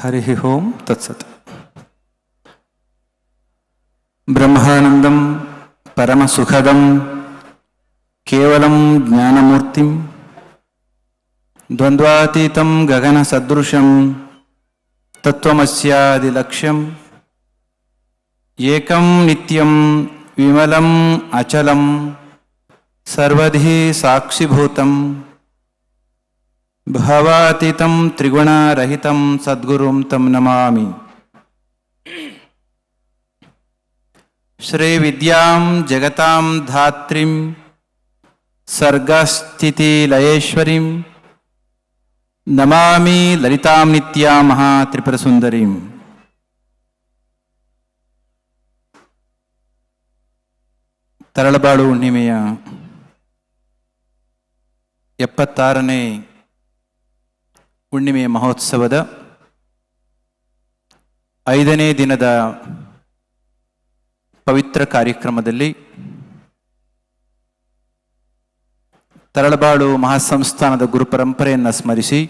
హరి ఓం తత్సత్ బ్రహ్మానందం పరమసుఖదం కేవలం జ్ఞానమూర్తిం ద్వంద్వాతీతం గగన సదృశం తత్వమస్యాదిలక్ష్యం ఏకం నిత్యం విమలం అచలం సర్వీ సాక్షిభూతం ಭಾವಾತೀತಂ ತ್ರಿಗುಣರಹಿತಂ ಸದ್ಗುರುಂ ತಂ ನಮಾಮಿ ಶ್ರೀವಿದ್ಯಾಂ ಜಗತಾಂ ಧಾತ್ರಿಂ ಸರ್ಗಸ್ಥಿತಿಲಯೇಶ್ವರಿಂ ನಮಾಮಿ ಲಲಿತಾಂ ನಿತ್ಯಾ ಮಹಾ ತ್ರಿಪುರಸುಂದರಿಂ ತರಳಬಾಳು ಹುಣ್ಣಿಮೆಯ ಎಪ್ಪತ್ತಾರನೇ ಹುಣ್ಣಿಮೆಯ ಮಹೋತ್ಸವದ ಐದನೇ ದಿನದ ಪವಿತ್ರ ಕಾರ್ಯಕ್ರಮದಲ್ಲಿ ತರಳಬಾಳು ಮಹಾಸಂಸ್ಥಾನದ ಗುರುಪರಂಪರೆಯನ್ನು ಸ್ಮರಿಸಿ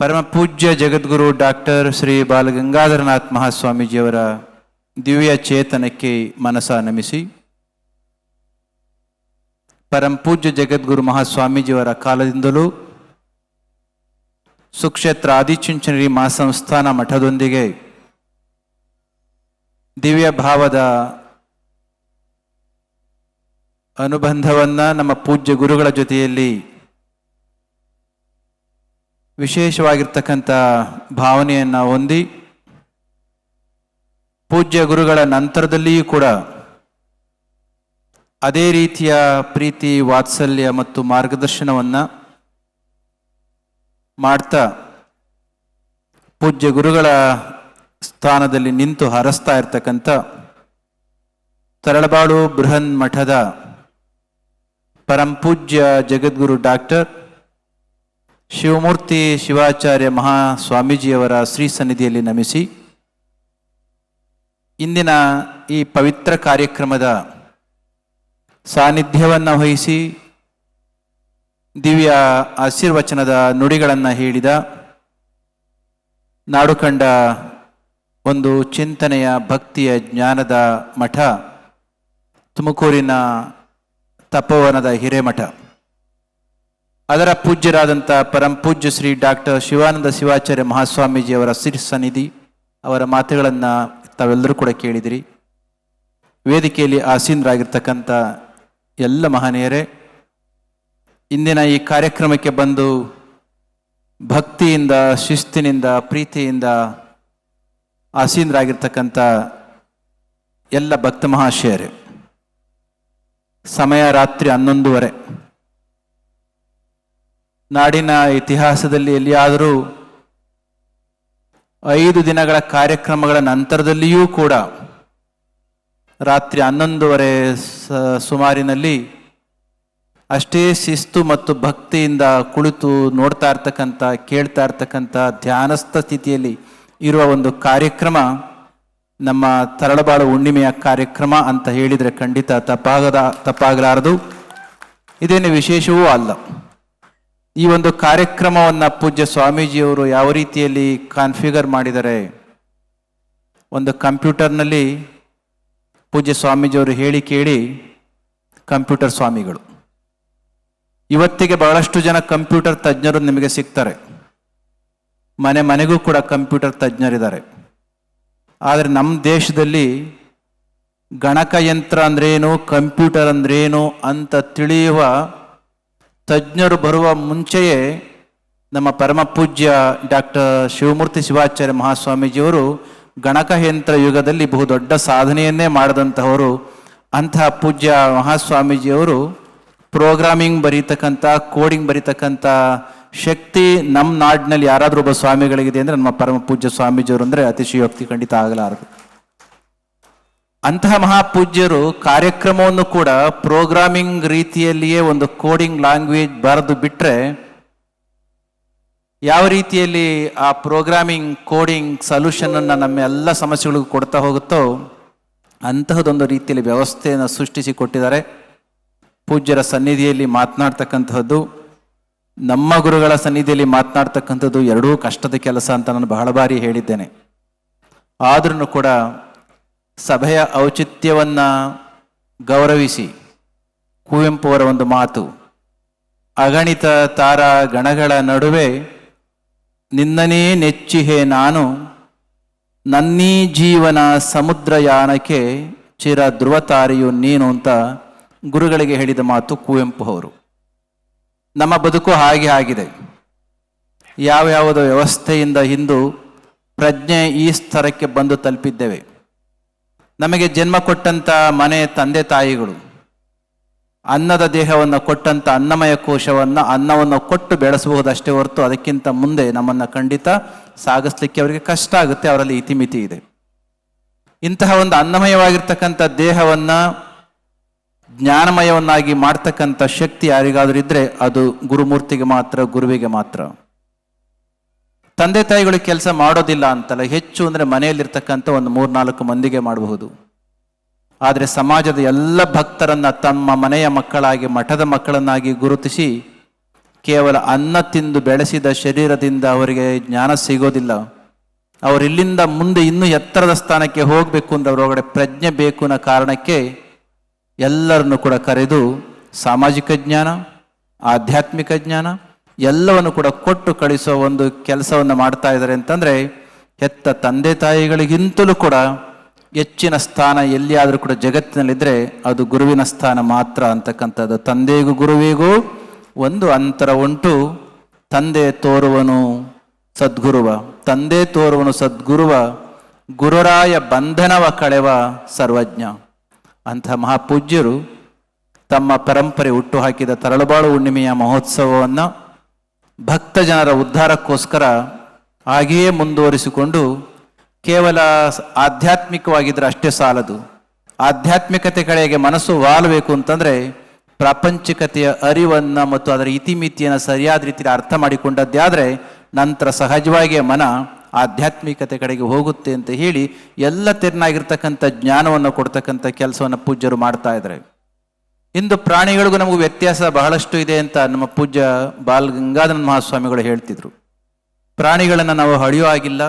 ಪರಮ ಪೂಜ್ಯ ಜಗದ್ಗುರು ಡಾಕ್ಟರ್ ಶ್ರೀ ಬಾಲಗಂಗಾಧರನಾಥ್ ಮಹಾಸ್ವಾಮೀಜಿಯವರ ದಿವ್ಯ ಚೇತನಕ್ಕೆ ಮನಸ ನಮಿಸಿ ಪರಂ ಪೂಜ್ಯ ಜಗದ್ಗುರು ಮಹಾಸ್ವಾಮೀಜಿಯವರ ಕಾಲದಿಂದಲೂ ಸುಕ್ಷೇತ್ರ ಆದಿಚುಂಚನರಿ ಮಹಾಸಂಸ್ಥಾನ ಮಠದೊಂದಿಗೆ ದಿವ್ಯ ಭಾವದ ಅನುಬಂಧವನ್ನು ನಮ್ಮ ಪೂಜ್ಯ ಗುರುಗಳ ಜೊತೆಯಲ್ಲಿ ವಿಶೇಷವಾಗಿರ್ತಕ್ಕಂಥ ಭಾವನೆಯನ್ನು ಹೊಂದಿ ಪೂಜ್ಯ ಗುರುಗಳ ನಂತರದಲ್ಲಿಯೂ ಕೂಡ ಅದೇ ರೀತಿಯ ಪ್ರೀತಿ, ವಾತ್ಸಲ್ಯ ಮತ್ತು ಮಾರ್ಗದರ್ಶನವನ್ನು ಮಾಡ್ತಾ ಪೂಜ್ಯ ಗುರುಗಳ ಸ್ಥಾನದಲ್ಲಿ ನಿಂತು ಹರಸ್ತಾ ಇರ್ತಕ್ಕಂಥ ತರಳಬಾಳು ಬೃಹನ್ ಮಠದ ಪರಂಪೂಜ್ಯ ಜಗದ್ಗುರು ಡಾಕ್ಟರ್ ಶಿವಮೂರ್ತಿ ಶಿವಾಚಾರ್ಯ ಮಹಾಸ್ವಾಮೀಜಿಯವರ ಶ್ರೀ ಸನ್ನಿಧಿಯಲ್ಲಿ ನಮಿಸಿ ಇಂದಿನ ಈ ಪವಿತ್ರ ಕಾರ್ಯಕ್ರಮದ ಸಾನ್ನಿಧ್ಯವನ್ನು ವಹಿಸಿ ದಿವ್ಯ ಆಶೀರ್ವಚನದ ನುಡಿಗಳನ್ನು ಹೇಳಿದ ನಾಡು ಕಂಡ ಒಂದು ಚಿಂತನೆಯ ಭಕ್ತಿಯ ಜ್ಞಾನದ ಮಠ, ತುಮಕೂರಿನ ತಪೋವನದ ಹಿರೇಮಠ. ಅದರ ಪೂಜ್ಯರಾದಂಥ ಪರಂ ಪೂಜ್ಯ ಶ್ರೀ ಡಾಕ್ಟರ್ ಶಿವಾನಂದ ಶಿವಾಚಾರ್ಯ ಮಹಾಸ್ವಾಮೀಜಿಯವರ ಸಿರಿ ಸನ್ನಿಧಿ ಅವರ ಮಾತುಗಳನ್ನು ತಾವೆಲ್ಲರೂ ಕೂಡ ಕೇಳಿದಿರಿ. ವೇದಿಕೆಯಲ್ಲಿ ಆಸೀನರಾಗಿರ್ತಕ್ಕಂಥ ಎಲ್ಲ ಮಹನೀಯರೇ, ಇಂದಿನ ಈ ಕಾರ್ಯಕ್ರಮಕ್ಕೆ ಬಂದು ಭಕ್ತಿಯಿಂದ, ಶಿಸ್ತಿನಿಂದ, ಪ್ರೀತಿಯಿಂದ ಆಸೀನರಾಗಿರ್ತಕ್ಕಂಥ ಎಲ್ಲ ಭಕ್ತ ಮಹಾಶಯರೇ, ಸಮಯ ರಾತ್ರಿ ಹನ್ನೊಂದುವರೆ. ನಾಡಿನ ಇತಿಹಾಸದಲ್ಲಿ ಎಲ್ಲಿಯಾದರೂ ಐದು ದಿನಗಳ ಕಾರ್ಯಕ್ರಮಗಳ ನಂತರದಲ್ಲಿಯೂ ಕೂಡ ರಾತ್ರಿ ಹನ್ನೊಂದುವರೆ ಸುಮಾರಿನಲ್ಲಿ ಅಷ್ಟೇ ಶಿಸ್ತು ಮತ್ತು ಭಕ್ತಿಯಿಂದ ಕುಳಿತು ನೋಡ್ತಾ ಇರ್ತಕ್ಕಂಥ, ಕೇಳ್ತಾ ಇರ್ತಕ್ಕಂಥ ಧ್ಯಾನಸ್ಥ ಸ್ಥಿತಿಯಲ್ಲಿ ಇರುವ ಒಂದು ಕಾರ್ಯಕ್ರಮ, ನಮ್ಮ ತರಳಬಾಳು ಹುಣ್ಣಿಮೆಯ ಕಾರ್ಯಕ್ರಮ ಅಂತ ಹೇಳಿದರೆ ಖಂಡಿತ ತಪ್ಪಾಗದ, ತಪ್ಪಾಗಲಾರದು. ಇದೇನು ವಿಶೇಷವೂ ಅಲ್ಲ. ಈ ಒಂದು ಕಾರ್ಯಕ್ರಮವನ್ನು ಪೂಜ್ಯ ಸ್ವಾಮೀಜಿಯವರು ಯಾವ ರೀತಿಯಲ್ಲಿ ಕಾನ್ಫಿಗರ್ ಮಾಡಿದರೆ, ಒಂದು ಕಂಪ್ಯೂಟರ್ನಲ್ಲಿ ಪೂಜ್ಯ ಸ್ವಾಮೀಜಿಯವರು ಹೇಳಿ ಕೇಳಿ ಕಂಪ್ಯೂಟರ್ ಸ್ವಾಮಿಗಳು. ಇವತ್ತಿಗೆ ಬಹಳಷ್ಟು ಜನ ಕಂಪ್ಯೂಟರ್ ತಜ್ಞರು ನಿಮಗೆ ಸಿಗ್ತಾರೆ. ಮನೆ ಮನೆಗೂ ಕೂಡ ಕಂಪ್ಯೂಟರ್ ತಜ್ಞರಿದ್ದಾರೆ. ಆದರೆ ನಮ್ಮ ದೇಶದಲ್ಲಿ ಗಣಕಯಂತ್ರ ಅಂದ್ರೇನು, ಕಂಪ್ಯೂಟರ್ ಅಂದ್ರೇನು ಅಂತ ತಿಳಿಯುವ ತಜ್ಞರು ಬರುವ ಮುಂಚೆಯೇ ನಮ್ಮ ಪರಮ ಪೂಜ್ಯ ಡಾಕ್ಟರ್ ಶಿವಮೂರ್ತಿ ಶಿವಾಚಾರ್ಯ ಮಹಾಸ್ವಾಮೀಜಿಯವರು ಗಣಕಯಂತ್ರ ಯುಗದಲ್ಲಿ ಬಹುದೊಡ್ಡ ಸಾಧನೆಯನ್ನೇ ಮಾಡಿದಂತಹವರು ಅಂತಹ ಪೂಜ್ಯ ಮಹಾಸ್ವಾಮೀಜಿಯವರು ಪ್ರೋಗ್ರಾಮಿಂಗ್ ಬರೀತಕ್ಕಂಥ, ಕೋಡಿಂಗ್ ಬರೀತಕ್ಕಂಥ ಶಕ್ತಿ ನಮ್ಮ ನಾಡಿನಲ್ಲಿ ಯಾರಾದರೂ ಒಬ್ಬ ಸ್ವಾಮಿಗಳಿಗಿದೆ ಅಂದರೆ ನಮ್ಮ ಪರಮ ಪೂಜ್ಯ ಸ್ವಾಮೀಜಿಯವರು ಅಂದರೆ ಅತಿಶಯೋಕ್ತಿ ಖಂಡಿತ ಆಗಲಾರದು. ಅಂತಹ ಮಹಾಪೂಜ್ಯರು ಕಾರ್ಯಕ್ರಮವನ್ನು ಕೂಡ ಪ್ರೋಗ್ರಾಮಿಂಗ್ ರೀತಿಯಲ್ಲಿಯೇ ಒಂದು ಕೋಡಿಂಗ್ ಲ್ಯಾಂಗ್ವೇಜ್ ಬರೆದು ಬಿಟ್ಟರೆ ಯಾವ ರೀತಿಯಲ್ಲಿ ಆ ಪ್ರೋಗ್ರಾಮಿಂಗ್ ಕೋಡಿಂಗ್ ಸೊಲ್ಯೂಷನ್ ಅನ್ನು ನಮ್ಮ ಎಲ್ಲ ಸಮಸ್ಯೆಗಳಿಗೂ ಕೊಡ್ತಾ ಹೋಗುತ್ತೋ ಅಂತಹದೊಂದು ರೀತಿಯಲ್ಲಿ ವ್ಯವಸ್ಥೆಯನ್ನು ಸೃಷ್ಟಿಸಿ ಕೊಟ್ಟಿದ್ದಾರೆ. ಪೂಜ್ಯರ ಸನ್ನಿಧಿಯಲ್ಲಿ ಮಾತನಾಡ್ತಕ್ಕಂತಹದ್ದು, ನಮ್ಮ ಗುರುಗಳ ಸನ್ನಿಧಿಯಲ್ಲಿ ಮಾತನಾಡ್ತಕ್ಕಂಥದ್ದು ಎರಡೂ ಕಷ್ಟದ ಕೆಲಸ ಅಂತ ನಾನು ಬಹಳ ಬಾರಿ ಹೇಳಿದ್ದೇನೆ. ಆದ್ರೂ ಕೂಡ ಸಭೆಯ ಔಚಿತ್ಯವನ್ನು ಗೌರವಿಸಿ, ಕುವೆಂಪು ಅವರ ಒಂದು ಮಾತು, ಅಗಣಿತ ತಾರಾ ಗಣಗಳ ನಡುವೆ ನಿನ್ನನೇ ನೆಚ್ಚಿಹೆ ನಾನು, ನನ್ನೀ ಜೀವನ ಸಮುದ್ರಯಾನಕ್ಕೆ ಚಿರ ಧ್ರುವತಾರಿಯು ನೀನು ಅಂತ ಗುರುಗಳಿಗೆ ಹೇಳಿದ ಮಾತು ಕುವೆಂಪು ಅವರು. ನಮ್ಮ ಬದುಕು ಹಾಗೆ ಆಗಿದೆ. ಯಾವ್ಯಾವುದೋ ವ್ಯವಸ್ಥೆಯಿಂದ ಹಿಂದು ಪ್ರಜ್ಞೆ ಈ ಸ್ತರಕ್ಕೆ ಬಂದು ತಲುಪಿದ್ದೇವೆ. ನಮಗೆ ಜನ್ಮ ಕೊಟ್ಟಂತ ಮನೆ ತಂದೆ ತಾಯಿಗಳು ಅನ್ನದ ದೇಹವನ್ನು ಕೊಟ್ಟಂತ ಅನ್ನಮಯ ಕೋಶವನ್ನು ಅನ್ನವನ್ನು ಕೊಟ್ಟು ಬೆಳೆಸಬಹುದಷ್ಟೇ ಹೊರತು ಅದಕ್ಕಿಂತ ಮುಂದೆ ನಮ್ಮನ್ನು ಖಂಡಿತ ಸಾಗಿಸ್ಲಿಕ್ಕೆ ಅವರಿಗೆ ಕಷ್ಟ ಆಗುತ್ತೆ, ಅವರಲ್ಲಿ ಇತಿಮಿತಿ ಇದೆ. ಇಂತಹ ಒಂದು ಅನ್ನಮಯವಾಗಿರ್ತಕ್ಕಂಥ ದೇಹವನ್ನು ಜ್ಞಾನಮಯವನ್ನಾಗಿ ಮಾಡ್ತಕ್ಕಂಥ ಶಕ್ತಿ ಯಾರಿಗಾದ್ರೂ ಇದ್ರೆ ಅದು ಗುರುಮೂರ್ತಿಗೆ ಮಾತ್ರ, ಗುರುವಿಗೆ ಮಾತ್ರ. ತಂದೆ ತಾಯಿಗಳು ಕೆಲಸ ಮಾಡೋದಿಲ್ಲ ಅಂತಲ್ಲ, ಹೆಚ್ಚು ಅಂದರೆ ಮನೆಯಲ್ಲಿರ್ತಕ್ಕಂಥ ಒಂದು ಮೂರ್ನಾಲ್ಕು ಮಂದಿಗೆ ಮಾಡಬಹುದು. ಆದರೆ ಸಮಾಜದ ಎಲ್ಲ ಭಕ್ತರನ್ನು ತಮ್ಮ ಮನೆಯ ಮಕ್ಕಳಾಗಿ, ಮಠದ ಮಕ್ಕಳನ್ನಾಗಿ ಗುರುತಿಸಿ ಕೇವಲ ಅನ್ನ ತಿಂದು ಬೆಳೆಸಿದ ಶರೀರದಿಂದ ಅವರಿಗೆ ಜ್ಞಾನ ಸಿಗೋದಿಲ್ಲ. ಅವರು ಇಲ್ಲಿಂದ ಮುಂದೆ ಇನ್ನೂ ಎತ್ತರದ ಸ್ಥಾನಕ್ಕೆ ಹೋಗಬೇಕು ಅಂದ್ರೆ ಅವರೊಳಗಡೆ ಪ್ರಜ್ಞೆ ಬೇಕು ಅನ್ನೋ ಕಾರಣಕ್ಕೆ ಎಲ್ಲರನ್ನು ಕೂಡ ಕರೆದು ಸಾಮಾಜಿಕ ಜ್ಞಾನ, ಆಧ್ಯಾತ್ಮಿಕ ಜ್ಞಾನ ಎಲ್ಲವನ್ನು ಕೂಡ ಕೊಟ್ಟು ಕಳಿಸೋ ಒಂದು ಕೆಲಸವನ್ನು ಮಾಡ್ತಾ ಇದ್ದಾರೆ ಅಂತಂದ್ರೆ, ಹೆತ್ತ ತಂದೆ ತಾಯಿಗಳಿಗಿಂತಲೂ ಕೂಡ ಹೆಚ್ಚಿನ ಸ್ಥಾನ ಎಲ್ಲಿಯಾದರೂ ಕೂಡ ಜಗತ್ತಿನಲ್ಲಿದ್ದರೆ ಅದು ಗುರುವಿನ ಸ್ಥಾನ ಮಾತ್ರ ಅಂತಕ್ಕಂಥದ್ದು. ತಂದೆಗೂ ಗುರುವಿಗೂ ಒಂದು ಅಂತರ ಉಂಟು. ತಂದೆ ತೋರುವನು ಸದ್ಗುರುವ. ತಂದೆ ತೋರುವನು ಸದ್ಗುರುವ. ಗುರುರಾಯ ಬಂಧನವ ಕಳೆವ ಸರ್ವಜ್ಞ. ಅಂಥ ಮಹಾಪೂಜ್ಯರು ತಮ್ಮ ಪರಂಪರೆ ಹುಟ್ಟು ಹಾಕಿದ ತರಳುಬಾಳು ಹುಣ್ಣಿಮೆಯ ಮಹೋತ್ಸವವನ್ನು ಭಕ್ತ ಜನರ ಉದ್ಧಾರಕ್ಕೋಸ್ಕರ ಹಾಗೆಯೇ ಮುಂದುವರಿಸಿಕೊಂಡು ಕೇವಲ ಆಧ್ಯಾತ್ಮಿಕವಾಗಿದ್ದರೆ ಅಷ್ಟೇ ಸಾಲದು. ಆಧ್ಯಾತ್ಮಿಕತೆ ಕಡೆಗೆ ಮನಸ್ಸು ವಾಲಬೇಕು ಅಂತಂದರೆ ಪ್ರಾಪಂಚಿಕತೆಯ ಅರಿವನ್ನು ಮತ್ತು ಅದರ ಇತಿಮಿತಿಯನ್ನು ಸರಿಯಾದ ರೀತಿಯಲ್ಲಿ ಅರ್ಥ ಮಾಡಿಕೊಂಡದ್ದಾದ್ರೆ ನಂತರ ಸಹಜವಾಗಿಯೇ ಮನ ಆಧ್ಯಾತ್ಮಿಕತೆ ಕಡೆಗೆ ಹೋಗುತ್ತೆ ಅಂತ ಹೇಳಿ ಎಲ್ಲ ತೆರನಾಗಿರ್ತಕ್ಕಂಥ ಜ್ಞಾನವನ್ನು ಕೊಡ್ತಕ್ಕಂಥ ಕೆಲಸವನ್ನು ಪೂಜ್ಯರು ಮಾಡ್ತಾ ಇದ್ದಾರೆ ಇಂದು ಪ್ರಾಣಿಗಳಿಗೂ ನಮಗೂ ವ್ಯತ್ಯಾಸ ಬಹಳಷ್ಟು ಇದೆ ಅಂತ ನಮ್ಮ ಪೂಜ್ಯ ಬಾಲ್ ಗಂಗಾಧರ ಮಹಾಸ್ವಾಮಿಗಳು ಹೇಳ್ತಿದ್ರು. ಪ್ರಾಣಿಗಳನ್ನು ನಾವು ಹಳಿಯೋ ಆಗಿಲ್ಲ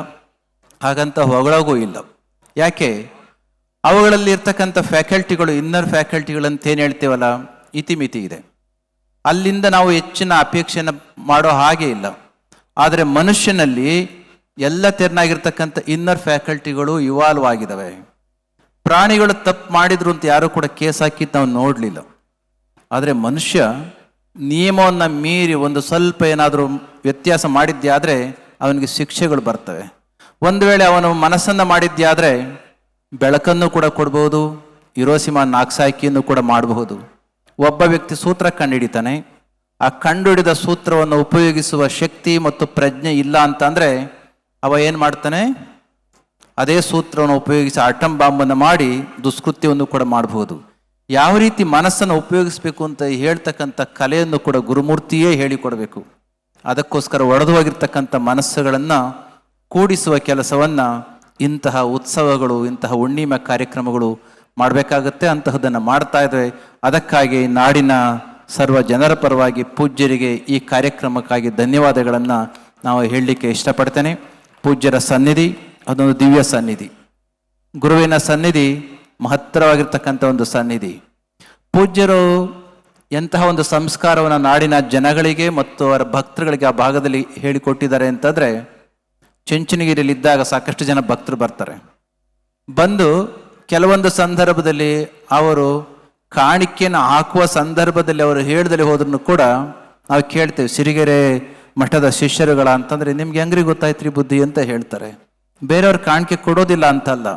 ಹಾಗಂತ ಹೊಗಳೋಗೂ ಇಲ್ಲ. ಯಾಕೆ? ಅವುಗಳಲ್ಲಿ ಇರ್ತಕ್ಕಂಥ ಫ್ಯಾಕಲ್ಟಿಗಳು, ಇನ್ನರ್ ಫ್ಯಾಕಲ್ಟಿಗಳಂತ ಏನು ಹೇಳ್ತೀವಲ್ಲ, ಇತಿಮಿತಿ ಇದೆ. ಅಲ್ಲಿಂದ ನಾವು ಹೆಚ್ಚಿನ ಅಪೇಕ್ಷೆಯನ್ನು ಮಾಡೋ ಹಾಗೆ ಇಲ್ಲ. ಆದರೆ ಮನುಷ್ಯನಲ್ಲಿ ಎಲ್ಲ ತೆರನಾಗಿರ್ತಕ್ಕಂಥ ಇನ್ನರ್ ಫ್ಯಾಕಲ್ಟಿಗಳು ಇವಾಲ್ವ್ ಆಗಿದ್ದಾವೆ ಪ್ರಾಣಿಗಳು ತಪ್ಪು ಮಾಡಿದ್ರು ಅಂತ ಯಾರೂ ಕೂಡ ಕೇಸ್ ಹಾಕಿದ್ದು ನಾವು ನೋಡಲಿಲ್ಲ. ಆದರೆ ಮನುಷ್ಯ ನಿಯಮವನ್ನು ಮೀರಿ ಒಂದು ಸ್ವಲ್ಪ ಏನಾದರೂ ವ್ಯತ್ಯಾಸ ಮಾಡಿದ್ಯಾದರೆ ಅವನಿಗೆ ಶಿಕ್ಷೆಗಳು ಬರ್ತವೆ. ಒಂದು ವೇಳೆ ಅವನು ಮನಸ್ಸನ್ನು ಮಾಡಿದ್ಯಾದರೆ ಬೆಳಕನ್ನು ಕೂಡ ಕೊಡ್ಬೋದು ಇರೋಸಿಮಾ ನಾಕ್ಸಾಕಿಯನ್ನು ಕೂಡ ಮಾಡಬಹುದು. ಒಬ್ಬ ವ್ಯಕ್ತಿ ಸೂತ್ರ ಕಂಡುಹಿಡಿತಾನೆ ಆ ಕಂಡುಹಿಡಿದ ಸೂತ್ರವನ್ನು ಉಪಯೋಗಿಸುವ ಶಕ್ತಿ ಮತ್ತು ಪ್ರಜ್ಞೆ ಇಲ್ಲ ಅಂತಂದರೆ ಅವ ಏನು ಮಾಡ್ತಾನೆ? ಅದೇ ಸೂತ್ರವನ್ನು ಉಪಯೋಗಿಸಿ ಆಟಂ ಬಾಂಬನ್ನು ಮಾಡಿ ದುಷ್ಕೃತ್ಯವನ್ನು ಕೂಡ ಮಾಡಬಹುದು. ಯಾವ ರೀತಿ ಮನಸ್ಸನ್ನು ಉಪಯೋಗಿಸಬೇಕು ಅಂತ ಹೇಳ್ತಕ್ಕಂಥ ಕಲೆಯನ್ನು ಕೂಡ ಗುರುಮೂರ್ತಿಯೇ ಹೇಳಿಕೊಡಬೇಕು. ಅದಕ್ಕೋಸ್ಕರ ಒಡೆದು ಹೋಗಿರ್ತಕ್ಕಂಥ ಮನಸ್ಸುಗಳನ್ನು ಕೂಡಿಸುವ ಕೆಲಸವನ್ನು ಇಂತಹ ಉತ್ಸವಗಳು, ಇಂತಹ ಹುಣ್ಣಿಮೆ ಕಾರ್ಯಕ್ರಮಗಳು ಮಾಡಬೇಕಾಗತ್ತೆ. ಅಂತಹದನ್ನು ಮಾಡ್ತಾ ಇದ್ದಾರೆ ಅದಕ್ಕಾಗಿ ನಾಡಿನ ಸರ್ವ ಜನರ ಪರವಾಗಿ ಪೂಜ್ಯರಿಗೆ ಈ ಕಾರ್ಯಕ್ರಮಕ್ಕಾಗಿ ಧನ್ಯವಾದಗಳನ್ನು ನಾವು ಹೇಳಲಿಕ್ಕೆ ಇಷ್ಟಪಡ್ತೇನೆ. ಪೂಜ್ಯರ ಸನ್ನಿಧಿ, ಅದೊಂದು ದಿವ್ಯ ಸನ್ನಿಧಿ. ಗುರುವಿನ ಸನ್ನಿಧಿ ಮಹತ್ತರವಾಗಿರ್ತಕ್ಕಂಥ ಒಂದು ಸನ್ನಿಧಿ. ಪೂಜ್ಯರು ಎಂತಹ ಒಂದು ಸಂಸ್ಕಾರವನ್ನು ನಾಡಿನ ಜನಗಳಿಗೆ ಮತ್ತು ಅವರ ಭಕ್ತರುಗಳಿಗೆ ಆ ಭಾಗದಲ್ಲಿ ಹೇಳಿಕೊಟ್ಟಿದ್ದಾರೆ ಅಂತಂದ್ರೆ ಚುಂಚನಗಿರಿಯಲ್ಲಿ ಇದ್ದಾಗ ಸಾಕಷ್ಟು ಜನ ಭಕ್ತರು ಬರ್ತಾರೆ. ಬಂದು ಕೆಲವೊಂದು ಸಂದರ್ಭದಲ್ಲಿ ಅವರು ಕಾಣಿಕೆಯನ್ನು ಹಾಕುವ ಸಂದರ್ಭದಲ್ಲಿ ಅವರು ಹೇಳ್ದಲ್ಲಿ ಹೋದ್ರೂ ಕೂಡ ನಾವು ಕೇಳ್ತೇವೆ, ಸಿರಿಗೆರೆ ಮಠದ ಶಿಷ್ಯರುಗಳ ಅಂತಂದ್ರೆ ನಿಮ್ಗೆ ಹೆಂಗ್ರಿ ಗೊತ್ತಾಯ್ತ್ರಿ ಬುದ್ಧಿ? ಅಂತ ಹೇಳ್ತಾರೆ. ಬೇರೆಯವ್ರ ಕಾಣಿಕೆ ಕೊಡೋದಿಲ್ಲ ಅಂತಲ್ಲ,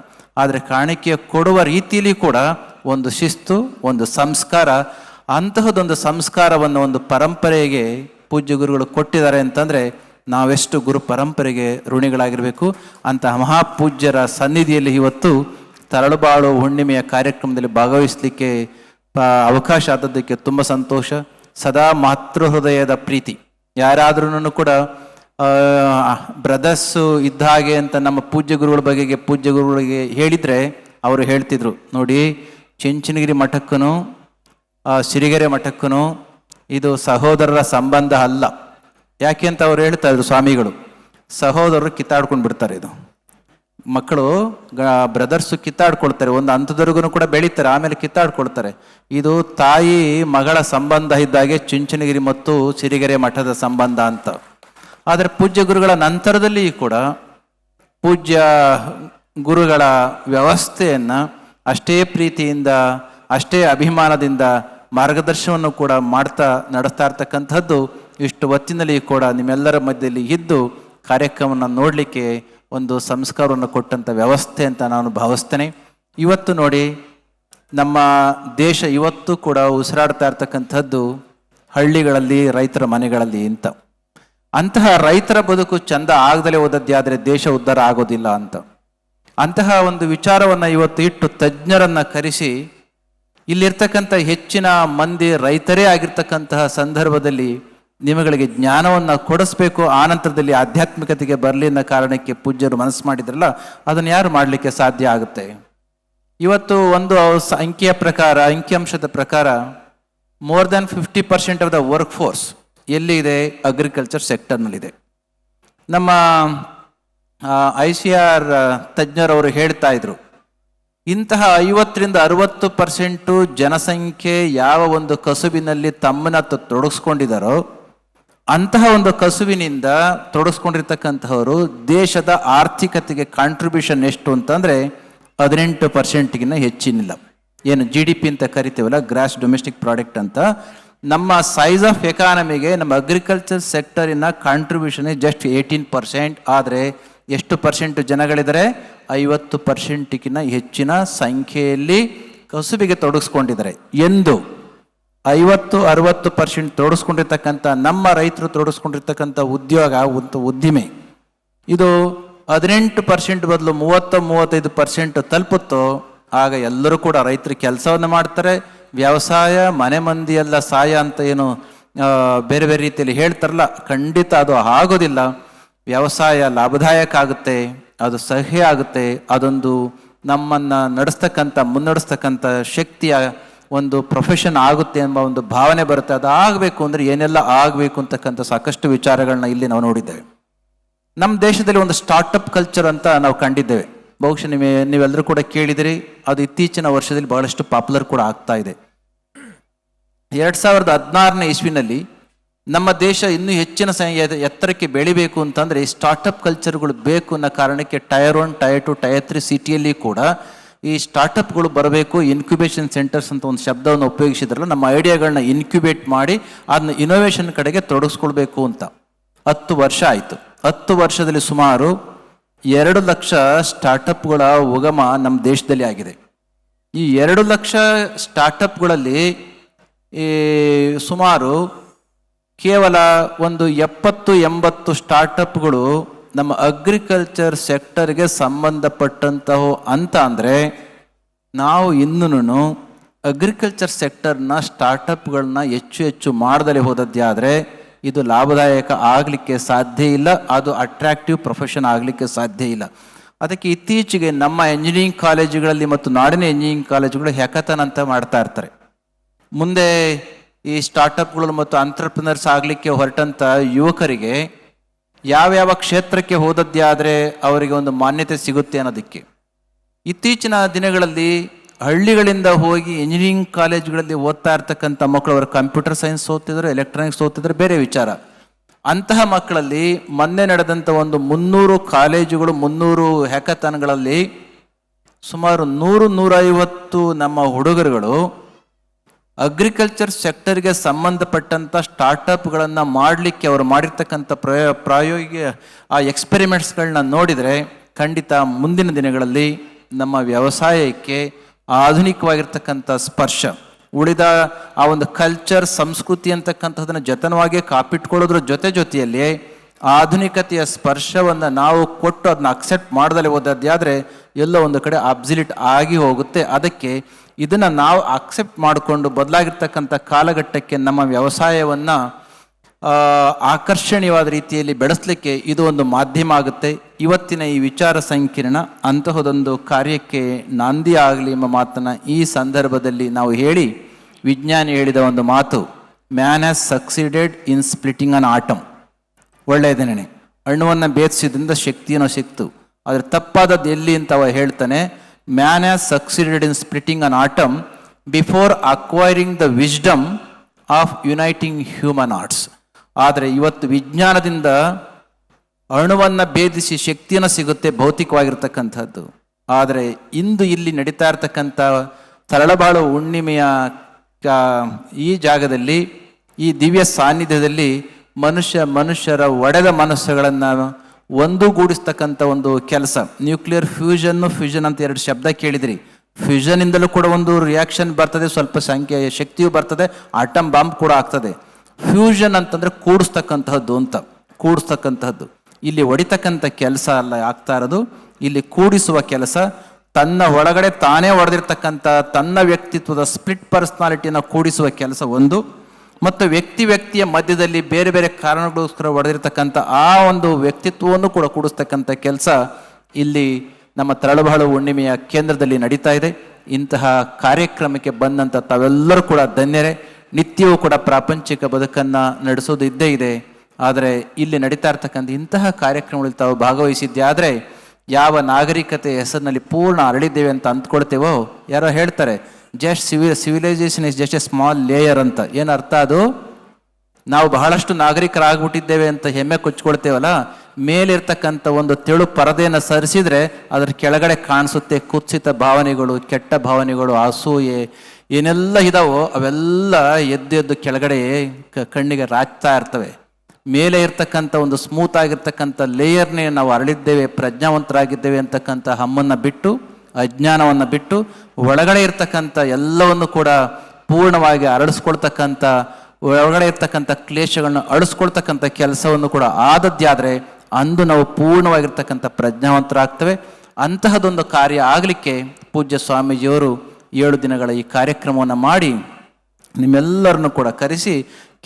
ಆದರೆ ಕಾಣಿಕೆ ಕೊಡುವ ರೀತಿಯಲ್ಲಿ ಕೂಡ ಒಂದು ಶಿಸ್ತು, ಒಂದು ಸಂಸ್ಕಾರ, ಅಂತಹದೊಂದು ಸಂಸ್ಕಾರವನ್ನು ಒಂದು ಪರಂಪರೆಗೆ ಪೂಜ್ಯ ಗುರುಗಳು ಕೊಟ್ಟಿದ್ದಾರೆ ಅಂತಂದ್ರೆ ನಾವೆಷ್ಟು ಗುರು ಪರಂಪರೆಗೆ ಋಣಿಗಳಾಗಿರಬೇಕು, ಅಂತಹ ಮಹಾಪೂಜ್ಯರ ಸನ್ನಿಧಿಯಲ್ಲಿ ಇವತ್ತು ತರಳುಬಾಳು ಹುಣ್ಣಿಮೆಯ ಕಾರ್ಯಕ್ರಮದಲ್ಲಿ ಭಾಗವಹಿಸಲಿಕ್ಕೆ ಅವಕಾಶ ಆದದ್ದಕ್ಕೆ ತುಂಬ ಸಂತೋಷ. ಸದಾ ಮಾತೃ ಹೃದಯದ ಪ್ರೀತಿ. ಯಾರಾದ್ರೂ ಕೂಡ ಬ್ರದರ್ಸು ಇದ್ದ ಹಾಗೆ ಅಂತ ನಮ್ಮ ಪೂಜ್ಯ ಗುರುಗಳ ಬಗೆಗೆ, ಪೂಜ್ಯ ಗುರುಗಳಿಗೆ ಹೇಳಿದ್ರೆ ಅವರು ಹೇಳ್ತಿದ್ರು, ನೋಡಿ, ಚಿಂಚನಗಿರಿ ಮಠಕ್ಕೂ ಸಿರಿಗೆರೆ ಮಠಕ್ಕೂ ಇದು ಸಹೋದರರ ಸಂಬಂಧ ಅಲ್ಲ. ಯಾಕೆ ಅಂತ ಅವ್ರು ಹೇಳ್ತಾ ಇದ್ರು ಸ್ವಾಮಿಗಳು? ಸಹೋದರರು ಕಿತ್ತಾಡ್ಕೊಂಡು ಬಿಡ್ತಾರೆ ಇದು. ಮಕ್ಕಳು ಬ್ರದರ್ಸು ಕಿತ್ತಾಡ್ಕೊಳ್ತಾರೆ, ಒಂದು ಹಂತದವರೆಗೂ ಕೂಡ ಬೆಳೀತಾರೆ, ಆಮೇಲೆ ಕಿತ್ತಾಡ್ಕೊಳ್ತಾರೆ. ಇದು ತಾಯಿ ಮಗಳ ಸಂಬಂಧ ಇದ್ದಾಗೆ ಚುಂಚನಗಿರಿ ಮತ್ತು ಸಿರಿಗೆರೆ ಮಠದ ಸಂಬಂಧ ಅಂತ. ಆದರೆ ಪೂಜ್ಯ ಗುರುಗಳ ನಂತರದಲ್ಲಿ ಕೂಡ ಪೂಜ್ಯ ಗುರುಗಳ ವ್ಯವಸ್ಥೆಯನ್ನು ಅಷ್ಟೇ ಪ್ರೀತಿಯಿಂದ, ಅಷ್ಟೇ ಅಭಿಮಾನದಿಂದ ಮಾರ್ಗದರ್ಶನವನ್ನು ಕೂಡ ಮಾಡ್ತಾ, ನಡೆಸ್ತಾ ಇರ್ತಕ್ಕಂಥದ್ದು ಇಷ್ಟು ಹೊತ್ತಿನಲ್ಲಿ ಕೂಡ ನಿಮ್ಮೆಲ್ಲರ ಮಧ್ಯದಲ್ಲಿ ಇದ್ದು ಕಾರ್ಯಕ್ರಮವನ್ನು ನೋಡಲಿಕ್ಕೆ ಒಂದು ಸಂಸ್ಕಾರವನ್ನು ಕೊಟ್ಟಂಥ ವ್ಯವಸ್ಥೆ ಅಂತ ನಾನು ಭಾವಿಸ್ತೇನೆ. ಇವತ್ತು ನೋಡಿ ನಮ್ಮ ದೇಶ ಇವತ್ತು ಕೂಡ ಉಸಿರಾಡ್ತಾ ಇರ್ತಕ್ಕಂಥದ್ದು ಹಳ್ಳಿಗಳಲ್ಲಿ ರೈತರ ಮನೆಗಳಲ್ಲಿ ಅಂತ. ಅಂತಹ ರೈತರ ಬದುಕು ಚಂದ ಆಗದಲೇ ಹೋದದ್ದಾದರೆ ದೇಶ ಉದ್ಧಾರ ಆಗೋದಿಲ್ಲ ಅಂತ. ಅಂತಹ ಒಂದು ವಿಚಾರವನ್ನು ಇವತ್ತು ಇಟ್ಟು ತಜ್ಞರನ್ನ ಕರೆಸಿ ಇಲ್ಲಿರ್ತಕ್ಕಂಥ ಹೆಚ್ಚಿನ ಮಂದಿ ರೈತರೇ ಆಗಿರ್ತಕ್ಕಂತಹ ಸಂದರ್ಭದಲ್ಲಿ ನಿಮಗಳಿಗೆ ಜ್ಞಾನವನ್ನು ಕೊಡಿಸ್ಬೇಕು. ಆ ನಂತರದಲ್ಲಿ ಆಧ್ಯಾತ್ಮಿಕತೆಗೆ ಬರಲಿ ಅನ್ನೋ ಕಾರಣಕ್ಕೆ ಪೂಜ್ಯರು ಮನಸ್ಸು ಮಾಡಿದ್ರಲ್ಲ, ಅದನ್ನು ಯಾರು ಮಾಡಲಿಕ್ಕೆ ಸಾಧ್ಯ ಆಗುತ್ತೆ? ಇವತ್ತು ಒಂದು ಅಂಕಿಯ ಪ್ರಕಾರ ಅಂಕಿಅಂಶದ ಪ್ರಕಾರ more than fifty percent of the work force ಎಲ್ಲಿ ಇದೆ ಅಗ್ರಿಕಲ್ಚರ್ ಸೆಕ್ಟರ್ನಲ್ಲಿದೆ ನಮ್ಮ ಐ ಸಿ ಆರ್ ತಜ್ಞರವರು ಹೇಳ್ತಾ ಇದ್ರು, ಇಂತಹ ಐವತ್ತರಿಂದ ಅರವತ್ತು ಪರ್ಸೆಂಟು ಜನಸಂಖ್ಯೆ ಯಾವ ಒಂದು ಕಸುಬಿನಲ್ಲಿ ತಮ್ಮನ್ನ ತೊಡಗಿಸ್ಕೊಂಡಿದ್ದಾರೋ ಅಂತಹ ಒಂದು ಕಸುವಿನಿಂದ ತೊಡಸ್ಕೊಂಡಿರ್ತಕ್ಕಂತಹವರು ದೇಶದ ಆರ್ಥಿಕತೆಗೆ ಕಾಂಟ್ರಿಬ್ಯೂಷನ್ ಎಷ್ಟು ಅಂತಂದರೆ ಹದಿನೆಂಟು ಪರ್ಸೆಂಟ್ಗಿನ್ನ ಹೆಚ್ಚಿನಿಲ್ಲ. ಏನು ಜಿ ಡಿ ಪಿ ಅಂತ ಕರಿತೀವಲ್ಲ ಗ್ರಾಸ್ ಡೊಮೆಸ್ಟಿಕ್ ಪ್ರಾಡಕ್ಟ್ ಅಂತ. ನಮ್ಮ ಸೈಜ್ ಆಫ್ ಎಕಾನಮಿಗೆ ನಮ್ಮ ಅಗ್ರಿಕಲ್ಚರ್ ಸೆಕ್ಟರಿನ ಕಾಂಟ್ರಿಬ್ಯೂಷನ್ ಜಸ್ಟ್ ಏಯ್ಟೀನ್ ಪರ್ಸೆಂಟ್ ಆದರೆ ಎಷ್ಟು ಪರ್ಸೆಂಟ್ ಜನಗಳಿದ್ದಾರೆ? ಐವತ್ತು ಪರ್ಸೆಂಟ್ಗಿಂತ ಹೆಚ್ಚಿನ ಸಂಖ್ಯೆಯಲ್ಲಿ ಕಸುಬಿಗೆ ತೊಡಗಿಸ್ಕೊಂಡಿದ್ದಾರೆ ಎಂದು ಐವತ್ತು, ಅರವತ್ತು ಪರ್ಸೆಂಟ್ ತೋಡಿಸ್ಕೊಂಡಿರ್ತಕ್ಕಂಥ, ನಮ್ಮ ರೈತರು ತೊಡಗಿಸ್ಕೊಂಡಿರ್ತಕ್ಕಂಥ ಉದ್ಯೋಗ, ಒಂದು ಉದ್ದಿಮೆ. ಇದು ಹದಿನೆಂಟು ಪರ್ಸೆಂಟ್ ಬದಲು ಮೂವತ್ತು, ಮೂವತ್ತೈದು ಪರ್ಸೆಂಟ್ ತಲುಪುತ್ತೋ, ಆಗ ಎಲ್ಲರೂ ಕೂಡ ರೈತರು ಕೆಲಸವನ್ನು ಮಾಡ್ತಾರೆ. ವ್ಯವಸಾಯ, ಮನೆ ಮಂದಿಯೆಲ್ಲ ಸಾಯ ಅಂತ ಏನು ಬೇರೆ ಬೇರೆ ರೀತಿಯಲ್ಲಿ ಹೇಳ್ತಾರಲ್ಲ, ಖಂಡಿತ ಅದು ಆಗೋದಿಲ್ಲ. ವ್ಯವಸಾಯ ಲಾಭದಾಯಕ ಆಗುತ್ತೆ, ಅದು ಸಹ್ಯ ಆಗುತ್ತೆ, ಅದೊಂದು ನಮ್ಮನ್ನು ನಡೆಸ್ತಕ್ಕಂಥ, ಮುನ್ನಡೆಸ್ತಕ್ಕಂಥ ಶಕ್ತಿಯ ಒಂದು ಪ್ರೊಫೆಷನ್ ಆಗುತ್ತೆ ಎಂಬ ಒಂದು ಭಾವನೆ ಬರುತ್ತೆ, ಅದಾಗಬೇಕು ಅಂದರೆ ಏನೆಲ್ಲ ಆಗಬೇಕು ಅಂತಕ್ಕಂಥ ಸಾಕಷ್ಟು ವಿಚಾರಗಳನ್ನ ಇಲ್ಲಿ ನಾವು ನೋಡಿದ್ದೇವೆ. ನಮ್ಮ ದೇಶದಲ್ಲಿ ಒಂದು ಸ್ಟಾರ್ಟಪ್ ಕಲ್ಚರ್ ಅಂತ ನಾವು ಕಂಡಿದ್ದೇವೆ. ಬಹುಶಃ ನಿಮಗೆ ನೀವೆಲ್ಲರೂ ಕೂಡ ಕೇಳಿದಿರಿ, ಅದು ಇತ್ತೀಚಿನ ವರ್ಷದಲ್ಲಿ ಬಹಳಷ್ಟು ಪಾಪ್ಯುಲರ್ ಕೂಡ ಆಗ್ತಾ ಇದೆ. ಎರಡು ಸಾವಿರದ ಹದಿನಾರನೇ ಇಸ್ವಿನಲ್ಲಿ ನಮ್ಮ ದೇಶ ಇನ್ನೂ ಹೆಚ್ಚಿನ ಸಂಖ್ಯೆ ಎತ್ತರಕ್ಕೆ ಬೆಳಿಬೇಕು ಅಂತಂದರೆ ಈ ಸ್ಟಾರ್ಟಪ್ ಕಲ್ಚರ್ಗಳು ಬೇಕು ಅನ್ನೋ ಕಾರಣಕ್ಕೆ tier one tier two tier three ಸಿಟಿಯಲ್ಲಿ ಕೂಡ ಈ ಸ್ಟಾರ್ಟಪ್ಗಳು ಬರಬೇಕು ಇನ್ಕ್ಯುಬೇಷನ್ ಸೆಂಟರ್ಸ್ ಅಂತ ಒಂದು ಶಬ್ದವನ್ನು ಉಪಯೋಗಿಸಿದ್ರಲ್ಲ, ನಮ್ಮ ಐಡಿಯಾಗಳನ್ನ ಇನ್ಕ್ಯುಬೇಟ್ ಮಾಡಿ ಅದನ್ನ ಇನೋವೇಷನ್ ಕಡೆಗೆ ತೊಡಗಿಸ್ಕೊಳ್ಬೇಕು ಅಂತ. ಹತ್ತು ವರ್ಷ ಆಯಿತು. ಹತ್ತು ವರ್ಷದಲ್ಲಿ ಸುಮಾರು ಎರಡು ಲಕ್ಷ ಸ್ಟಾರ್ಟಪ್ಗಳ ಉಗಮ ನಮ್ಮ ದೇಶದಲ್ಲಿ ಆಗಿದೆ. ಈ ಎರಡು ಲಕ್ಷ ಸ್ಟಾರ್ಟಪ್ಗಳಲ್ಲಿ ಈ ಸುಮಾರು ಕೇವಲ ಒಂದು ಎಪ್ಪತ್ತು, ಎಂಬತ್ತು ಸ್ಟಾರ್ಟಪ್ಗಳು ನಮ್ಮ ಅಗ್ರಿಕಲ್ಚರ್ ಸೆಕ್ಟರ್ಗೆ ಸಂಬಂಧಪಟ್ಟಂತಹ ಅಂತ ಅಂದರೆ, ನಾವು ಇನ್ನೂ ಅಗ್ರಿಕಲ್ಚರ್ ಸೆಕ್ಟರ್ನ ಸ್ಟಾರ್ಟಪ್ಗಳನ್ನ ಹೆಚ್ಚು ಹೆಚ್ಚು ಮಾಡದಲ್ಲಿ ಹೋದದ್ದೇ ಇದು ಲಾಭದಾಯಕ ಆಗಲಿಕ್ಕೆ ಸಾಧ್ಯ ಇಲ್ಲ, ಅದು ಅಟ್ರಾಕ್ಟಿವ್ ಪ್ರೊಫೆಷನ್ ಆಗಲಿಕ್ಕೆ ಸಾಧ್ಯ ಇಲ್ಲ. ಅದಕ್ಕೆ ಇತ್ತೀಚೆಗೆ ನಮ್ಮ ಎಂಜಿನಿಯರಿಂಗ್ ಕಾಲೇಜುಗಳಲ್ಲಿ ಮತ್ತು ನಾಡಿನ ಎಂಜಿನಿಯರಿಂಗ್ ಕಾಲೇಜುಗಳು ಹೆಕಥನ್ ಅಂತ ಮಾಡ್ತಾ ಇರ್ತಾರೆ. ಮುಂದೆ ಈ ಸ್ಟಾರ್ಟಪ್ಗಳು ಮತ್ತು ಅಂಟರ್ಪ್ರಿನರ್ಸ್ ಆಗಲಿಕ್ಕೆ ಹೊರಟಂಥ ಯುವಕರಿಗೆ ಯಾವ್ಯಾವ ಕ್ಷೇತ್ರಕ್ಕೆ ಹೋದದ್ದೇ ಆದರೆ ಅವರಿಗೆ ಒಂದು ಮಾನ್ಯತೆ ಸಿಗುತ್ತೆ ಅನ್ನೋದಕ್ಕೆ. ಇತ್ತೀಚಿನ ದಿನಗಳಲ್ಲಿ ಹಳ್ಳಿಗಳಿಂದ ಹೋಗಿ ಇಂಜಿನಿಯರಿಂಗ್ ಕಾಲೇಜುಗಳಲ್ಲಿ ಓದ್ತಾ ಇರ್ತಕ್ಕಂಥ ಮಕ್ಕಳು, ಅವರು ಕಂಪ್ಯೂಟರ್ ಸೈನ್ಸ್ ಓದ್ತಿದ್ರು ಎಲೆಕ್ಟ್ರಾನಿಕ್ಸ್ ಓದ್ತಿದ್ರು, ಬೇರೆ ವಿಚಾರ. ಅಂತಹ ಮಕ್ಕಳಲ್ಲಿ ಮೊನ್ನೆ ನಡೆದಂಥ ಒಂದು ಮುನ್ನೂರು ಕಾಲೇಜುಗಳು, ಮುನ್ನೂರು ಹ್ಯಾಕಥಾನ್ಗಳಲ್ಲಿ ಸುಮಾರು ನೂರು ನೂರೈವತ್ತು ನಮ್ಮ ಹುಡುಗರುಗಳು ಅಗ್ರಿಕಲ್ಚರ್ ಸೆಕ್ಟರ್ಗೆ ಸಂಬಂಧಪಟ್ಟಂಥ ಸ್ಟಾರ್ಟಪ್ಗಳನ್ನು ಮಾಡಲಿಕ್ಕೆ ಅವರು ಮಾಡಿರ್ತಕ್ಕಂಥ ಪ್ರಯೋ, ಪ್ರಾಯೋಗಿಕ, ಆ ಎಕ್ಸ್ಪೆರಿಮೆಂಟ್ಸ್ಗಳನ್ನ ನೋಡಿದರೆ ಖಂಡಿತ ಮುಂದಿನ ದಿನಗಳಲ್ಲಿ ನಮ್ಮ ವ್ಯವಸಾಯಕ್ಕೆ ಆಧುನಿಕವಾಗಿರ್ತಕ್ಕಂಥ ಸ್ಪರ್ಶ. ಉಳಿದ ಆ ಒಂದು ಕಲ್ಚರ್ ಸಂಸ್ಕೃತಿ ಅಂತಕ್ಕಂಥದ್ದನ್ನು ಜತನವಾಗಿ ಕಾಪಿಟ್ಕೊಳ್ಳೋದ್ರ ಜೊತೆ ಜೊತೆಯಲ್ಲಿ ಆಧುನಿಕತೆಯ ಸ್ಪರ್ಶವನ್ನು ನಾವು ಕೊಟ್ಟು ಅದನ್ನ ಅಕ್ಸೆಪ್ಟ್ ಮಾಡದಲ್ಲಿ ಹೋದದ್ದೇ ಆದರೆ ಎಲ್ಲೋ ಒಂದು ಕಡೆ ಅಬ್ಸಿಲಿಟ್ ಆಗಿ ಹೋಗುತ್ತೆ. ಅದಕ್ಕೆ ಇದನ್ನು ನಾವು ಅಕ್ಸೆಪ್ಟ್ ಮಾಡಿಕೊಂಡು ಬದಲಾಗಿರ್ತಕ್ಕಂಥ ಕಾಲಘಟ್ಟಕ್ಕೆ ನಮ್ಮ ವ್ಯವಸಾಯವನ್ನು ಆಕರ್ಷಣೀಯವಾದ ರೀತಿಯಲ್ಲಿ ಬೆಳೆಸಲಿಕ್ಕೆ ಇದು ಒಂದು ಮಾಧ್ಯಮ ಆಗುತ್ತೆ. ಇವತ್ತಿನ ಈ ವಿಚಾರ ಸಂಕಿರಣ, ಅಂತಹದೊಂದು ಕಾರ್ಯಕ್ಕೆ ನಾಂದಿ ಆಗಲಿ ಎಂಬ ಮಾತನ್ನು ಈ ಸಂದರ್ಭದಲ್ಲಿ ನಾವು ಹೇಳಿ ವಿಜ್ಞಾನಿ ಹೇಳಿದ ಒಂದು ಮಾತು man has succeeded in splitting an atom ಒಳ್ಳೆಯದೇನೆ ಹಣ್ಣುವನ್ನು ಭೇದಿಸಿದ್ರಿಂದ ಶಕ್ತಿಯನ್ನು ಸಿಕ್ತು. ಆದರೆ ತಪ್ಪಾದದ್ದು ಎಲ್ಲಿ ಅಂತ ಅವ ಹೇಳ್ತಾನೆ man has succeeded in splitting an atom before acquiring the wisdom of uniting human arts ಆದರೆ ಇವತ್ತು ವಿಜ್ಞಾನದಿಂದ ಅಣುವನ್ನು ಭೇದಿಸಿ ಶಕ್ತಿಯನ್ನು ಸಿಗುತ್ತೆ ಭೌತಿಕವಾಗಿರ್ತಕ್ಕಂಥದ್ದು. ಆದರೆ ಇಂದು ಇಲ್ಲಿ ನಡೀತಾ ಇರ್ತಕ್ಕಂಥ ತರಳಬಾಳು ಹುಣ್ಣಿಮೆಯ ಈ ಜಾಗದಲ್ಲಿ, ಈ ದಿವ್ಯ ಸಾನ್ನಿಧ್ಯದಲ್ಲಿ ಮನುಷ್ಯ ಮನುಷ್ಯರ ಒಡೆದ ಮನಸ್ಸುಗಳನ್ನು ಒಂದುಗೂಡಿಸ್ತಕ್ಕಂಥ ಒಂದು ಕೆಲಸ. ನ್ಯೂಕ್ಲಿಯರ್ ಫ್ಯೂಷನ್ನು ಫ್ಯೂಷನ್ ಅಂತ ಎರಡು ಶಬ್ದ ಕೇಳಿದ್ರಿ. ಫ್ಯೂಷನಿಂದಲೂ ಕೂಡ ಒಂದು ರಿಯಾಕ್ಷನ್ ಬರ್ತದೆ, ಸ್ವಲ್ಪ ಸಂಖ್ಯೆ, ಶಕ್ತಿಯು ಬರ್ತದೆ ಆಟಮ್ ಬಾಂಬ್ ಕೂಡ ಆಗ್ತದೆ. ಫ್ಯೂಷನ್ ಅಂತಂದ್ರೆ ಕೂಡಿಸ್ತಕ್ಕಂತಹದ್ದು ಅಂತ. ಕೂಡಿಸ್ತಕ್ಕಂತಹದ್ದು. ಇಲ್ಲಿ ಹೊಡಿತಕ್ಕಂಥ ಕೆಲಸ ಅಲ್ಲ, ಆಗ್ತಾ ಇರೋದು. ಇಲ್ಲಿ ಕೂಡಿಸುವ ಕೆಲಸ, ತನ್ನ ಒಳಗಡೆ ತಾನೇ ಹೊಡೆದಿರ್ತಕ್ಕಂಥ ತನ್ನ ವ್ಯಕ್ತಿತ್ವದ ಸ್ಪ್ಲಿಟ್ ಪರ್ಸನಾಲಿಟಿಯನ್ನು ಕೂಡಿಸುವ ಕೆಲಸ ಒಂದು. ಮತ್ತು ವ್ಯಕ್ತಿ ವ್ಯಕ್ತಿಯ ಮಧ್ಯದಲ್ಲಿ ಬೇರೆ ಬೇರೆ ಕಾರಣಗಳಿಗೋಸ್ಕರ ಹೊಡೆದಿರ್ತಕ್ಕಂಥ ಆ ಒಂದು ವ್ಯಕ್ತಿತ್ವವನ್ನು ಕೂಡ ಕೂಡಿಸ್ತಕ್ಕಂಥ ಕೆಲಸ ಇಲ್ಲಿ ನಮ್ಮ ತರಳಬಾಳು ಹುಣ್ಣಿಮೆಯ ಕೇಂದ್ರದಲ್ಲಿ ನಡೀತಾ ಇದೆ. ಇಂತಹ ಕಾರ್ಯಕ್ರಮಕ್ಕೆ ಬಂದಂಥ ತಾವೆಲ್ಲರೂ ಕೂಡ ಧನ್ಯರೇ. ನಿತ್ಯವೂ ಕೂಡ ಪ್ರಾಪಂಚಿಕ ಬದುಕನ್ನು ನಡೆಸೋದು ಇದ್ದೇ ಇದೆ. ಆದರೆ ಇಲ್ಲಿ ನಡೀತಾ ಇರ್ತಕ್ಕಂಥ ಇಂತಹ ಕಾರ್ಯಕ್ರಮಗಳಲ್ಲಿ ತಾವು ಭಾಗವಹಿಸಿದ್ದೆ ಆದರೆ ಯಾವ ನಾಗರಿಕತೆ ಹೆಸರಿನಲ್ಲಿ ಪೂರ್ಣ ಅರಳಿದ್ದೇವೆ ಅಂತ ಅಂದ್ಕೊಳ್ತೇವೋ ಯಾರೋ ಹೇಳ್ತಾರೆ. Just civ civilisation is just a small layer ಅಂತ. ಏನು ಅರ್ಥ ಅದು? ನಾವು ಬಹಳಷ್ಟು ನಾಗರಿಕರಾಗ್ಬಿಟ್ಟಿದ್ದೇವೆ ಅಂತ ಹೆಮ್ಮೆ ಕೊಚ್ಕೊಳ್ತೇವಲ್ಲ? ಮೇಲಿರ್ತಕ್ಕಂಥ ಒಂದು ತೆಳು ಪರದೆಯನ್ನು ಸರಿಸಿದರೆ ಅದರ ಕೆಳಗಡೆ ಕಾಣಿಸುತ್ತೆ ಕುತ್ಸಿತ ಭಾವನೆಗಳು, ಕೆಟ್ಟ ಭಾವನೆಗಳು, ಅಸೂಯೆ, ಏನೆಲ್ಲ ಇದಾವೋ ಅವೆಲ್ಲ ಎದ್ದು ಎದ್ದು ಕೆಳಗಡೆ ಕಣ್ಣಿಗೆ ರಾಚ್ತಾ ಇರ್ತವೆ. ಮೇಲೆ ಇರ್ತಕ್ಕಂಥ ಒಂದು ಸ್ಮೂತ್ ಆಗಿರ್ತಕ್ಕಂಥ ಲೇಯರ್ನೇ ನಾವು ಅರಳಿದ್ದೇವೆ, ಪ್ರಜ್ಞಾವಂತರಾಗಿದ್ದೇವೆ ಅಂತಕ್ಕಂಥ ಹಮ್ಮನ್ನು ಬಿಟ್ಟು ಅಜ್ಞಾನವನ್ನು ಬಿಟ್ಟು ಒಳಗಡೆ ಇರ್ತಕ್ಕಂಥ ಎಲ್ಲವನ್ನು ಕೂಡ ಪೂರ್ಣವಾಗಿ ಅರಳಿಸ್ಕೊಳ್ತಕ್ಕಂಥ, ಒಳಗಡೆ ಇರ್ತಕ್ಕಂಥ ಕ್ಲೇಶಗಳನ್ನು ಅಳಿಸ್ಕೊಳ್ತಕ್ಕಂಥ ಕೆಲಸವನ್ನು ಕೂಡ ಆದದ್ದಾದರೆ ಅಂದು ನಾವು ಪೂರ್ಣವಾಗಿರ್ತಕ್ಕಂಥ ಪ್ರಜ್ಞಾವಂತರಾಗ್ತವೆ. ಅಂತಹದೊಂದು ಕಾರ್ಯ ಆಗಲಿಕ್ಕೆ ಪೂಜ್ಯ ಸ್ವಾಮೀಜಿಯವರು ಏಳು ದಿನಗಳ ಈ ಕಾರ್ಯಕ್ರಮವನ್ನು ಮಾಡಿ ನಿಮ್ಮೆಲ್ಲರನ್ನು ಕೂಡ ಕರೆಸಿ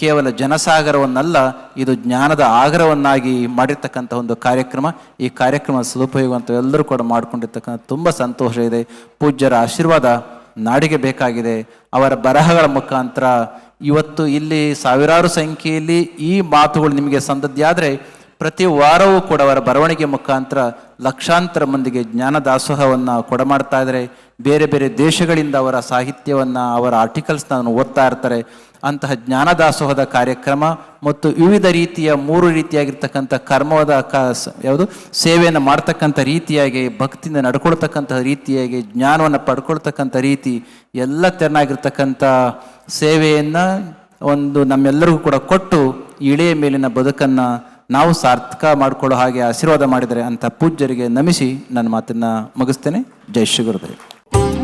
ಕೇವಲ ಜನಸಾಗರವನ್ನಲ್ಲ, ಇದು ಜ್ಞಾನದ ಆಗರವನ್ನಾಗಿ ಮಾಡಿರ್ತಕ್ಕಂಥ ಒಂದು ಕಾರ್ಯಕ್ರಮ. ಈ ಕಾರ್ಯಕ್ರಮ ಸದುಪಯೋಗ ಅಂತ ಎಲ್ಲರೂ ಕೂಡ ಮಾಡಿಕೊಂಡಿರ್ತಕ್ಕಂಥ ತುಂಬ ಸಂತೋಷ ಇದೆ. ಪೂಜ್ಯರ ಆಶೀರ್ವಾದ ನಾಡಿಗೆ ಬೇಕಾಗಿದೆ. ಅವರ ಬರಹಗಳ ಮುಖಾಂತರ ಇವತ್ತು ಇಲ್ಲಿ ಸಾವಿರಾರು ಸಂಖ್ಯೆಯಲ್ಲಿ ಈ ಮಾತುಗಳು ನಿಮಗೆ ಸಂದದ್ದಾದರೆ ಪ್ರತಿ ವಾರವೂ ಕೂಡ ಅವರ ಬರವಣಿಗೆ ಮುಖಾಂತರ ಲಕ್ಷಾಂತರ ಮಂದಿಗೆ ಜ್ಞಾನ ದಾಸೋಹವನ್ನು ಕೊಡಮಾಡ್ತಾ ಇದ್ದಾರೆ. ಬೇರೆ ಬೇರೆ ದೇಶಗಳಿಂದ ಅವರ ಸಾಹಿತ್ಯವನ್ನು, ಅವರ ಆರ್ಟಿಕಲ್ಸ್ನ ಓದ್ತಾ ಇರ್ತಾರೆ. ಅಂತಹ ಜ್ಞಾನದಾಸೋಹದ ಕಾರ್ಯಕ್ರಮ ಮತ್ತು ವಿವಿಧ ರೀತಿಯ ಮೂರು ರೀತಿಯಾಗಿರ್ತಕ್ಕಂಥ ಕರ್ಮದ ಕ ಯಾವುದು? ಸೇವೆಯನ್ನು ಮಾಡ್ತಕ್ಕಂಥ ರೀತಿಯಾಗಿ, ಭಕ್ತಿಯಿಂದ ನಡ್ಕೊಳ್ತಕ್ಕಂಥ ರೀತಿಯಾಗಿ, ಜ್ಞಾನವನ್ನು ಪಡ್ಕೊಳ್ತಕ್ಕಂಥ ರೀತಿ ಎಲ್ಲ ತೆರನಾಗಿರ್ತಕ್ಕಂಥ ಸೇವೆಯನ್ನು ಒಂದು ನಮ್ಮೆಲ್ಲರಿಗೂ ಕೂಡ ಕೊಟ್ಟು ಇಳೆಯ ಮೇಲಿನ ಬದುಕನ್ನು ನಾವು ಸಾರ್ಥಕ ಮಾಡಿಕೊಳ್ಳೋ ಹಾಗೆ ಆಶೀರ್ವಾದ ಮಾಡಿದರೆ ಅಂತ ಪೂಜ್ಯರಿಗೆ ನಮಿಸಿ ನನ್ನ ಮಾತನ್ನು ಮುಗಿಸ್ತೇನೆ. ಜೈ ಶ್ರೀ ಗುರುದೇವ್.